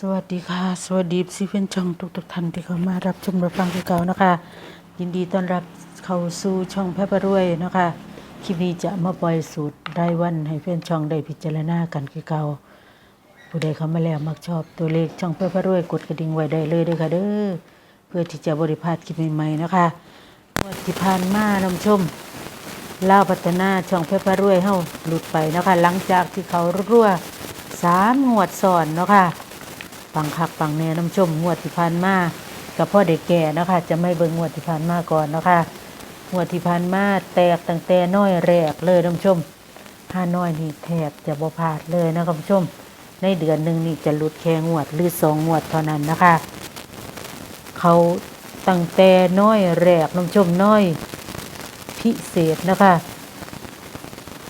สวัสดีค่ะ สวัสดีซีเฟนช่องทุกทุกท่านที่เข้ามารับชมรับฟังที่เก่านะคะ ยินดีต้อนรับเข้าสู่ช่องแพร่ประรวยนะคะคลิปนี้จะมาปล่อยสูตรได้วันให้เพื่อนช่องได้พิจารณากันคือเก่าผู้ใดเข้ามาแล้วมักชอบตัวเลขช่องเพื่อพระรวยกดกระดิ่งไว้ได้เลยด้วยค่ะเด้อเพื่อที่จะบริพาดคลิปใหม่ๆนะคะงวันที่ผ่านมานผู้ชมเล่าพัฒนาช่องเพื่อพระรวยเฮ้าหลุดไปนะคะ หลังจากที่เขารั่วสามงวดซ้อนเนาะค่ะ ปังคักปังแน่น้ำชมงวดที่ผ่านมากับพ่อเด็กแก่นะคะจะไม่เบิ่งงวดที่ผ่านมาก่อนนะคะงวดที่ผ่านมาแตกตั้งแต่น้อยแรกเลยน้ำชมห้าน้อยนี่แทบจะบ่พลาดเลยนะคุณผู้ชม ในเดือนหนึ่งนี่จะหลุดแค่งวดหรือสองงวดเท่านั้นนะคะ เขาตั้งแต่น้อยแรกน้ำชมน้อย พิเศษนะคะ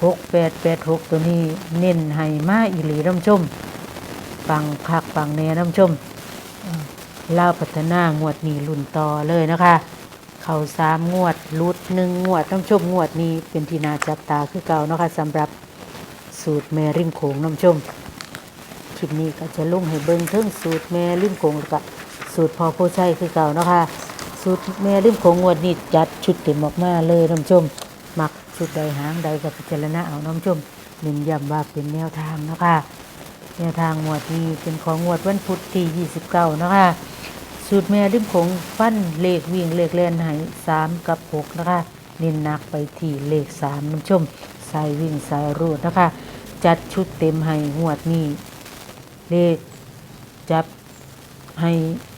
หกแปดแปดหกตัวนี้เน้นให้มาอีหลีน้ำชม ปังคักปังแน่น้ำชมเอ่าพัฒนางวดนี้ลุ่นต่อเลยนะคะ เขาสามงวดลุดหนึ่งงวดน้ำชมงวดนี้เป็นที่นาจับตาคือเก่านะคะสำหรับสูตรแม่ริมโขงน้ำชมคลิปนี้ก็จะลุ่งให้เบิ่งเทิงสูตรแม่ริมโขงแล้วก็สูตรพอโพชัยคือเก่านะคะสูตรแม่ริมโขงงวดนี้จัดชุดเต็มออกมาเลยน้ำชมมักชุดใดหางใดกับพิจารณาเอาน้ำชมเน้นย้ำว่าเป็นแนวทางนะคะ แนวทางหมวดที่เป็นของหมวดวันพุธที่29นะคะสูตรแม่ริมคงฟันเลขวิ่งเลขเล่นให้3กับ6นะคะเน้นหนักไปที่เลข3มันชมสายวิ่งสายรูดนะคะ จัดชุดเต็มให้หมวดนี้ เลขจับให้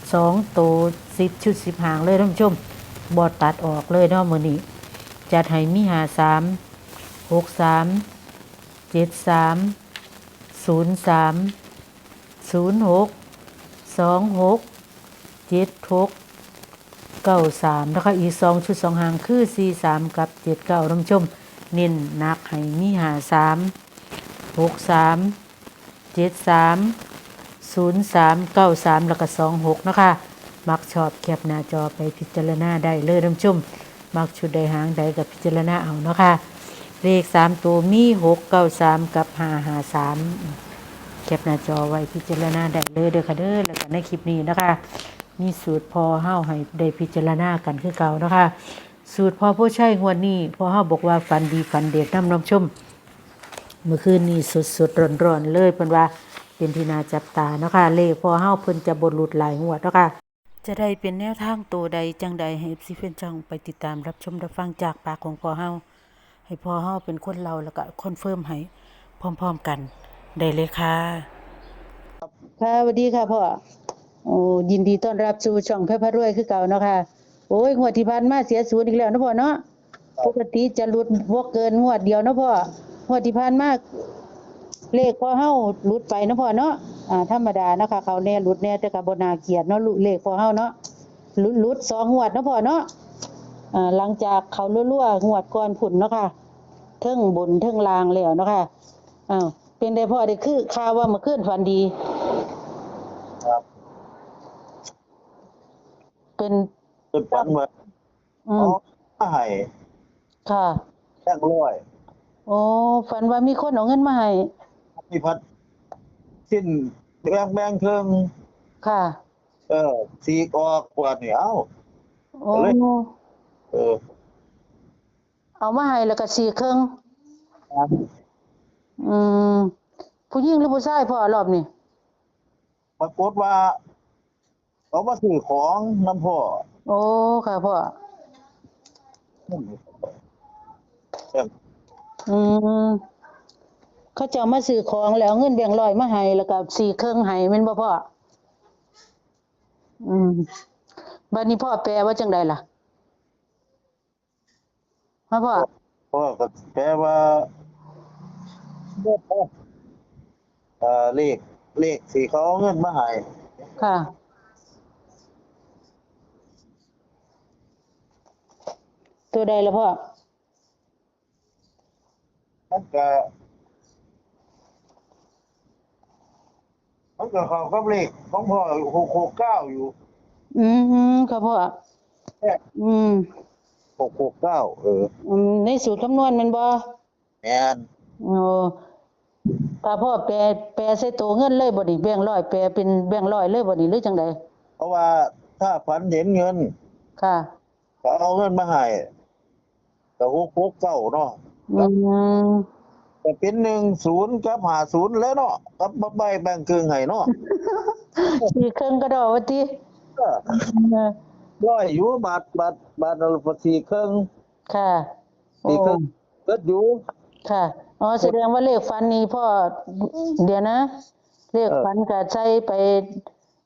2โต10 ชุด 10 หางเลยท่านผู้ชมบอดตัดออกเลยเนาะมือนี้จัดให้มีหา3 6 3 7 3 ศูนย์สามศูนย์หกสองหกเจ็ดหกเก้าสามนะคะอีสองชุดสองหางคือสี่สามกับเจ็ดเก้าท่านผู้ชม เน้นหนักให้มีหาสามหกสามเจ็ดสามศูนย์สามเก้าสามแล้วก็สองหกนะคะมักชอบแคปหน้าจอไปพิจารณาได้เลยท่านผู้ชม มักชุดใดหางใดกับพิจารณาเอานะคะ เลขสามตัวมีหกเก้าสามกับห้าห้าสามแคปหน้าจอไว้พิจารณาได้เลยเด้อค่ะเด้อแล้วก็ในคลิปนี้นะคะ มีสูตรพอเฮาให้ได้พิจารณากันคือเก่านะคะ สูตรพอผู้ใช้งวนี้พอเฮาบอกว่าฟันดีฟันเด็ดน้ำน้ำชมเมื่อคืนนี้สดๆร้อนๆเลยเพิ่นว่าเป็นที่นาจับตาเนาะค่ะเลขพอเฮาเพิ่นจะบ่หลุดหลายงวเนาะค่ะจะได้เป็นแนวทางตัวใดจังใดให้ FC แฟนช่องไปติดตามรับชมรับฟังจากปากของพอเฮา ให้พอเฮาเป็นคนเราแล้วก็คอนเฟิร์มให้พร้อมๆกันได้เลยค่ะ ค่ะสวัสดีค่ะพ่อโอ้ยินดีต้อนรับสู่ช่องแพร่พระรวยคือเก่าเนาะค่ะ โอ้ยงวดที่ผ่านมาเสียศูนย์อีกแล้วนะพ่อเนาะปกติจะหลุดบ่เกินงวดเดียวนะพ่องวดที่ผ่านมาเลขพ่อเฮาหลุดไปนะพ่อเนาะอ่าธรรมดานะคะเขาแน่หลุดแน่แต่ก็บ่น่าเกียดเนาะลุเลขพ่อเฮาเนาะหลุดหลุดสองงวดนะพ่อเนาะ หลังจากเขารั่วๆงวดก่อนผุนเนาะค่ะเทิงบนเทิงลางแล้วเนาะค่ะอ้าวเป็นได้พ่อได้คือข่าวว่าเมื่อคืนฝันดี ครับเป็นเป็นฝันเหมือนอือ๋อมให้ค่ะแจ้งร้อยโอ้ฝันว่ามีคนเอาเงินมาให้มีพัดสิ้นแบงแบงเครื่องค่ะ เออสีกออกกว่านี่เอ้าโอ้เอาเลยเออเอามาให้แล้วก็สี่เครื่องครับอืมผู้หญิงหรือผู้ชายพ่อรอบนี้ปรากฏว่าเขามาซื้อของน้ำพ่อโอ้ค่ะพ่อเอออืมเขาจะเอามาซื้อของแล้วเอาเงินแบ่งค์ร้อยมาให้แล้วก็สี่เครื่องให้แม่นบ่พ่ออืมบัดนี้พ่อแปลว่าจังใดล่ะ ฮะพ่อพ่อก็แปลว่าเอ่อเลขเลขสีเขาเอาเงินมาให้ค่ะ ตัวใดล่ะพ่อ มันก็มันก็เขากับเลขของพ่อหกหกเก้าอยู่ อืมค่ะพ่อแค่อืม หกหกเก้าเอออืมในสูตรคำนวณแมันบ่แมนโอ้ถ้าพ่อแปลแปลใส่ตัวเงินเลยบ่นี่แบงค์ร้อยแปลเป็นแบงค์ร้อยเลยบ่นี่หรือจังไดเพราะว่าถ้าฝันเห็นเงินค่ะ เขาเอาเงินมาให้ก็หกหกเก้าเนาะอืมก็เป็นหนึ่งศูนย์กับหาศูนย์แล้วเนาะกับบ่ใบแบ่งครึ่งให้เนาะ สี่ครึ่งก็ดอกว่าติเออ เออ ร้อยอยู่บาทบาทบาทละสี่ครึ่งค่ะโอ้สี่ครึ่งเกิดอยู่ ค่ะ อ๋อ แสดงว่าเลขฟันนี่พ่อ เดี๋ยวนะ เลขเออฟันก็ใช้ไป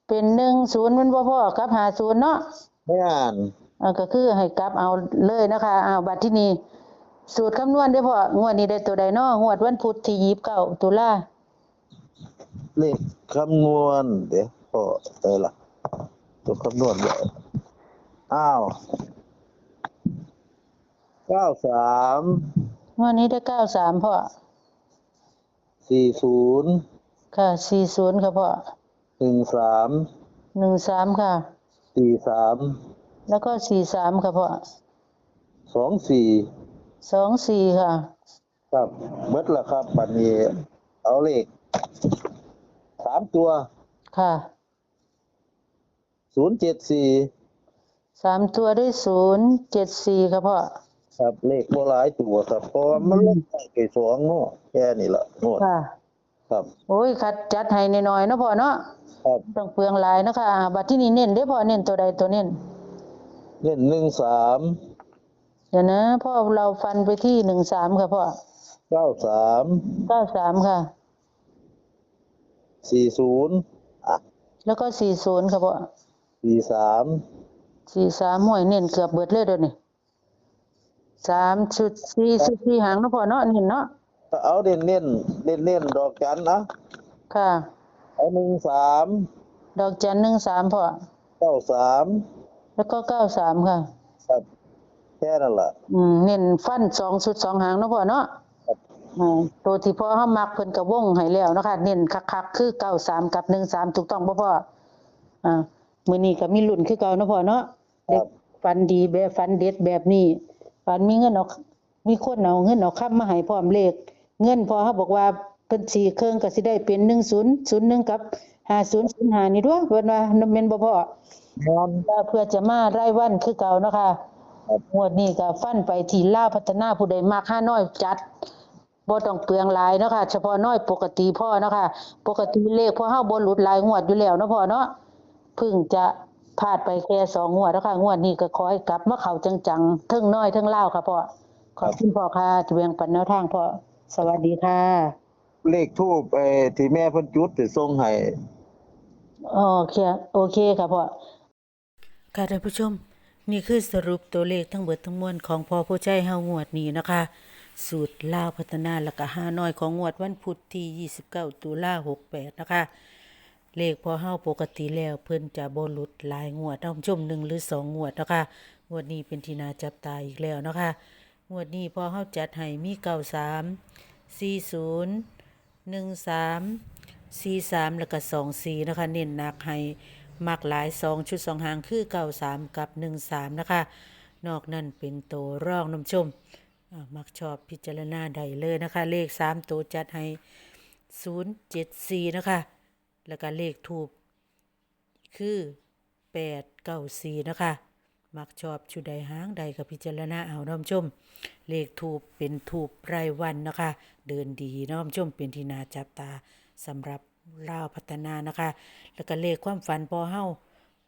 เป็น10มันบ่พอกับ50เนาะ แม่นเออก็คือให้กลับเอาเลยนะคะอ้าวบัดที่นี้สูตรคำนวณเด้อพ่องวดนี้ได้ตัวใดเนาะงวดวันพุธที่29ตุลาเลขคำนวณเดี๋ยวพอเออล่ะตัวคำนวณเดี๋ยว อ้าวเก้าสามงวดนี้ได้93พ่อ สี่ศูนย์ค่ะ40ค่ะพ่อหนึ่งสาม13ค่ะ สี่สามแล้วก็43ค่ะพ่อสองสี่24ค่ะ ครับเบิดละครับปันนี้ เอาเลขสามตัวค่ะศูนย์เจ็ดสี่ สามตัวด้วย074ค่ะพ่อ ครับเลขโบหลายตัวครับเพราะว่ามันลงไปไก่สองเนาะแค่นี้ละงวดค่ะ ครับ โอ้ยคัดจัดให้น้อยๆเนาะพ่อเนาะครับ ต้องเปลืองหลายเนาะค่ะอ่าบัดที่นี้เน้นได้อพ่อเน้นตัวใดตัวเน้นเล่นหนึ่งสามเดี๋ยวนะพ่อเราฟันไปที่หนึ่งสามค่ะพ่อเก้าสามเก้าสามค่ะ สี่ศูนย์อะแล้วก็สี่ศูนย์ค่ะพ่อสี่สาม สี่สามห้วยเน้นเกือบเบิดเลยเดี๋ยวนี้สามชุดสี่ชุดสี่หางเนาะพ่อเนาะเน้นเนาะเอาเน้นเน้นเน้นเน้นๆดอกจันนะค่ะ เอาหนึ่งสามดอกจันหนึ่งสามพ่อเก้าสามแล้วก็เก้าสามค่ะครับแค่นั้นแหละอืมเน้นฟันสองชุดสองหางเนาะพ่อเนาะครับอ่าตัวที่พ่อเฮามักเพิ่นก็วงให้แล้วเนาะค่ะเน้นคักๆคือ93กับ13ถูกต้องบ่พ่ออ่ามื้อนี้ก็มีลุ้นคือเก่าเนาะพ่อเนาะครั เด็กบฝันดีแบบฝันเด็ดแบบนี้ฝันมีเงินเอามีคนเอาเงินเอาค้ำมาให้พร้อมเลข เงินพอเขาบอกว่าเพิ่นสี่เครื่องก็สิได้เป็น1001กับ5005นี่ด้วยเพิ่นว่าแม่นบ่พ่อนอนว่าเพื่อจะมารายวันคือเก่าเนาะค่ะครับงวดนี้ก็ฟันไปที่ลาวพัฒนาผู้ใดมักห้าน้อยจัดบ่ต้องเปลืองหลายเนาะค่ะเฉพาะน้อยปกติพ่อเนาะค่ะปกติเลขพอเฮาบ่หลุดหลายงวดอยู่แล้วเนาะพ่อเนาะเพิ่งจะ พลาดไปแค่สองงวดแล้วค่ะ งวดนี้ก็ขอให้กลับมาเข้าจังๆเทิงน้อยเทิงลาวค่ะพ่อขอบคุณพ่อค่ะที่แบ่งปันแนวทางพ่อสวัสดีค่ะ เลขทูบไอ้ที่แม่เพิ่นจุดสิส่งให้โอเคโอเคค่ะพ่อค่ะท่านผู้ชม นี่คือสรุปตัวเลขทั้งเบิดทั้งมวลของพอผู้ใจเฮางวดนี้นะคะ สูตรลาวพัฒนาแล้วก็ห้าน้อยของงวดวันพุธที่ 29 ตุลา68 นะคะ เลขพอเฮาปกติแล้วเพิ่นจะบ่หลุดหลายงวดท่านผู้ชมหนึ่งหรือสองงวดนะคะงวดนี้เป็นที่น่าจับตาอีกแล้วนะคะงวดนี้พอเฮาจัดให้มี93 40 13 43แล้วก็24นะคะเน้นหนักให้มักหลาย2ชุด2หางคือ93กับ13นะคะนอกนั้นเป็นตัวร่องน้ำชมมักชอบพิจารณาใดเลยนะคะ เลข3ตัวจัดให้074นะคะ แล้วก็เลขทูบคือ894นะคะ มักชอบชุดใดหางใดกับพิจารณาเอาน้อมชม เลขทูบเป็นทูบรายวันนะคะ เดินดีน้อมชมเป็นที่นาจับตาสำหรับลาวพัฒนานะคะ แล้วก็เลขความฝันพอเฮา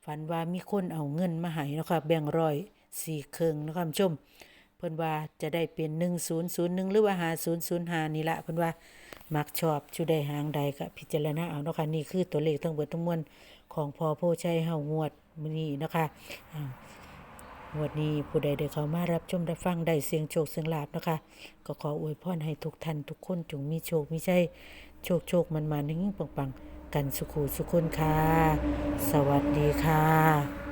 ฝันว่ามีคนเอาเงินมาให้นะคะแบ่งร้อยสี่เครึ่งนะคะชม เพิ่นว่าจะได้เป็น1001หรือว่า5005นี่ละเพิ่นว่า มักชอบชุดใดหางใดก็พิจารณาเอาเนาะค่ะนี่คือตัวเลขทั้งเบิดทั้งมวลของพอโพชัยเฮางวดมื้อนี้นะคะอ่างวดนี้ผู้ใดได้เข้ามารับชมรับฟังได้เสียงโชคเสียงลาบนะคะ ก็ขออวยพรให้ทุกท่านทุกคนจงมีโชคมีชัยโชคโชคมันมานิ่งๆปังกันสุขุสุขคนค่ะ สวัสดีค่ะ